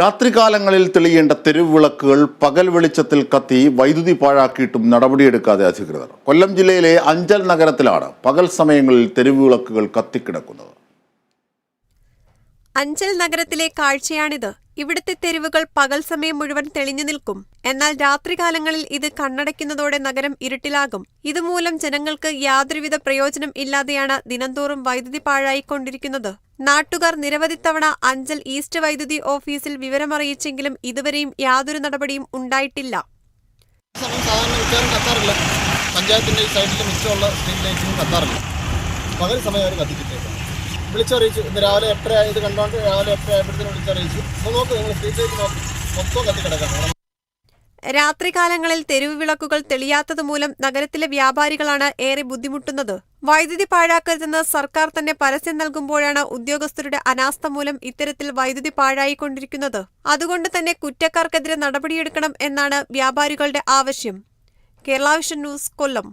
രാത്രികാലങ്ങളിൽ തെളിയേണ്ട തെരുവിളക്കുകൾ പകൽ വെളിച്ചത്തിൽ കത്തി വൈദ്യുതി പാഴാക്കിയിട്ടും നടപടിയെടുക്കാതെ അധികൃതർ. കൊല്ലം ജില്ലയിലെ അഞ്ചൽ നഗരത്തിലാണ് പകൽ സമയങ്ങളിൽ തെരുവിളക്കുകൾ കത്തിക്കിടക്കുന്നത്. അഞ്ചൽ നഗരത്തിലെ കാഴ്ചയാണിത്. ഇവിടുത്തെ തെരുവുകൾ പകൽ സമയം മുഴുവൻ തെളിഞ്ഞു നിൽക്കും. എന്നാൽ രാത്രികാലങ്ങളിൽ ഇത് കണ്ണടയ്ക്കുന്നതോടെ നഗരം ഇരുട്ടിലാകും. ഇതുമൂലം ജനങ്ങൾക്ക് യാതൊരുവിധ പ്രയോജനം ഇല്ലാതെയാണ് ദിനംതോറും വൈദ്യുതി പാഴായിക്കൊണ്ടിരിക്കുന്നത്. നാട്ടുകാർ നിരവധി തവണ അഞ്ചൽ ഈസ്റ്റ് വൈദ്യുതി ഓഫീസിൽ വിവരമറിയിച്ചെങ്കിലും ഇതുവരെയും യാതൊരു നടപടിയും ഉണ്ടായിട്ടില്ല. ഈ സൈഡിൽ മിച്ചമുള്ള സ്ട്രീറ്റ് ലൈറ്റ്സും കത്താറില്ല. പകൽ സമയം അവർ കത്തിക്കിട്ടേക്കും വിളിച്ചറിയിച്ചു. ഇന്ന് രാവിലെ എട്ടര ഇത് കണ്ടോണ്ട് രാവിലെ എട്ടര ആയപ്പോഴത്തേനും വിളിച്ചറിയിച്ചു. അപ്പോൾ നോക്ക് നിങ്ങൾ സ്ട്രീറ്റ് നോക്കി. മൊത്തം കത്തിക്കിടക്കാം രാത്രികാലങ്ങളിൽ തെരുവ് വിളക്കുകൾ തെളിയാത്തത് മൂലം നഗരത്തിലെ വ്യാപാരികളാണ് ഏറെ ബുദ്ധിമുട്ടുന്നത്. വൈദ്യുതി പാഴാക്കരുതെന്ന് സർക്കാർ തന്നെ പരസ്യം നൽകുമ്പോഴാണ് ഉദ്യോഗസ്ഥരുടെ അനാസ്ഥ മൂലം ഇത്തരത്തിൽ വൈദ്യുതി പാഴായിക്കൊണ്ടിരിക്കുന്നത്. അതുകൊണ്ട് തന്നെ കുറ്റക്കാർക്കെതിരെ നടപടിയെടുക്കണം എന്നാണ് വ്യാപാരികളുടെ ആവശ്യം. Kerala vision news Kollam.